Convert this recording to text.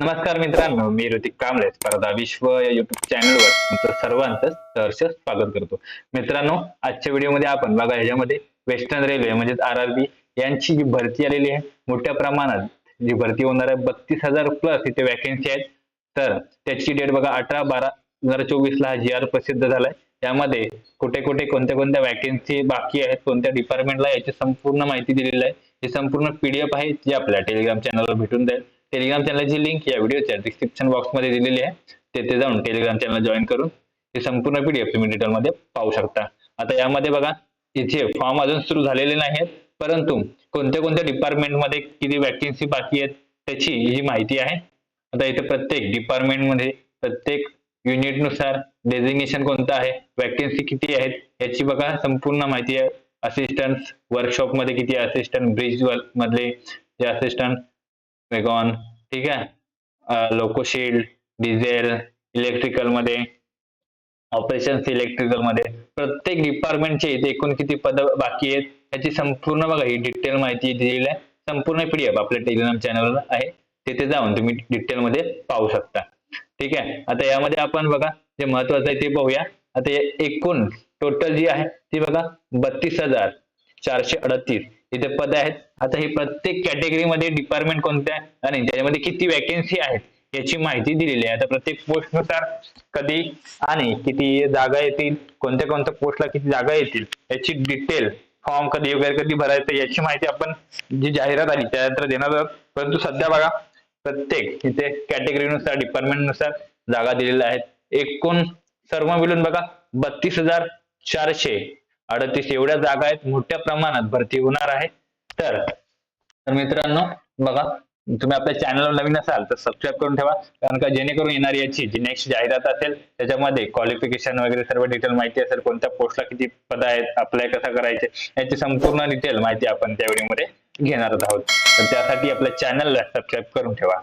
नमस्कार मित्रांनो मी ऋतिक कांबळे. स्पर्धा विश्व या युट्यूब चॅनलवर तुमचं सर्वांचं सहर्ष स्वागत करतो. मित्रांनो आजच्या व्हिडिओमध्ये आपण बघा ह्याच्यामध्ये वेस्टर्न रेल्वे म्हणजेच आर आर बी यांची जी भरती आलेली आहे मोठ्या प्रमाणात जी भरती होणार आहे बत्तीस हजार प्लस इथे वॅकन्सी आहेत. तर त्याची डेट बघा अठरा बारा दोन हजार चोवीस ला हा जी आर प्रसिद्ध झालाय. त्यामध्ये कुठे कुठे कोणत्या कोणत्या वॅकन्सी बाकी आहेत कोणत्या डिपार्टमेंटला याची संपूर्ण माहिती दिलेली आहे ही संपूर्ण पीडीएफ आहे जी आपल्या टेलिग्राम चॅनलवर भेटून जाईल. टेलिग्राम चॅनलची लिंक या व्हिडिओच्या डिस्क्रिप्शन बॉक्समध्ये दिलेली आहे. तेथे जाऊन टेलिग्राम चॅनल जॉईन करून ते संपूर्ण पीडीएफ तुम्ही डिटेलमध्ये पाहू शकता. आता यामध्ये बघा इथे फॉर्म अजून सुरू झालेले नाहीत परंतु कोणत्या कोणत्या डिपार्टमेंटमध्ये किती वॅकन्सी बाकी आहेत त्याची ही माहिती आहे. आता इथे प्रत्येक डिपार्टमेंटमध्ये प्रत्येक युनिटनुसार डेजिग्नेशन डेझिग्नेशन कोणतं आहे वॅकन्सी किती आहेत याची बघा संपूर्ण माहिती आहे. असिस्टंट वर्कशॉपमध्ये किती असिस्टंट ब्रिज मधले जे असिस्टंट वेगॉन ठीक आहे? लोकोशील्ड डिझेल इलेक्ट्रिकलमध्ये ऑपरेशन्स इलेक्ट्रिकलमध्ये. प्रत्येक डिपार्टमेंटचे इथे एकूण किती पद बाकी आहेत याची संपूर्ण बघा ही डिटेल माहिती दिलेली आहे. संपूर्ण पीडीएफ आपल्या टेलिग्राम चॅनलवर आहे. तिथे जाऊन तुम्ही डिटेल मध्ये पाहू शकता. ठीक आहे? आता यामध्ये आपण बघा जे महत्वाचं आहे ते पाहूया. आता एकूण टोटल जी आहे ती बघा बत्तीस हजार चारशे अडतीस. इथे पद आहेत. आता हे प्रत्येक कॅटेगरीमध्ये डिपार्टमेंट कोणत्या आहे आणि त्याच्यामध्ये किती वॅकन्सी आहेत याची माहिती दिलेली आहे. आता प्रत्येक पोस्टनुसार कधी आणि किती जागा येतील कोणत्या कोणत्या पोस्टला किती जागा येतील याची डिटेल फॉर्म कधी वगैरे कधी भरायचं याची माहिती आपण जी जाहिरात आली त्यानंतर देणार आहोत. परंतु सध्या बघा प्रत्येक इथे कॅटेगरीनुसार डिपार्टमेंटनुसार जागा दिलेल्या आहेत. एकूण सर्व मिळून बघा बत्तीस हजार चारशे अडतीस एवढ्या जागा आहेत मोठ्या प्रमाणात भरती होणार आहे. तर मित्रांनो बघा तुम्ही आपल्या चॅनलवर नवीन असाल तर सबस्क्राईब करून ठेवा कारण का जेणेकरून येणारी याची जी नेक्स्ट जाहिरात असेल त्याच्यामध्ये क्वालिफिकेशन वगैरे सर्व डिटेल माहिती असेल कोणत्या पोस्टला किती पद आहेत अप्लाय कसं करायचे याची संपूर्ण डिटेल माहिती आपण त्या व्हिडिओमध्ये घेणार आहोत. तर त्यासाठी आपल्या चॅनलला सबस्क्राईब करून ठेवा.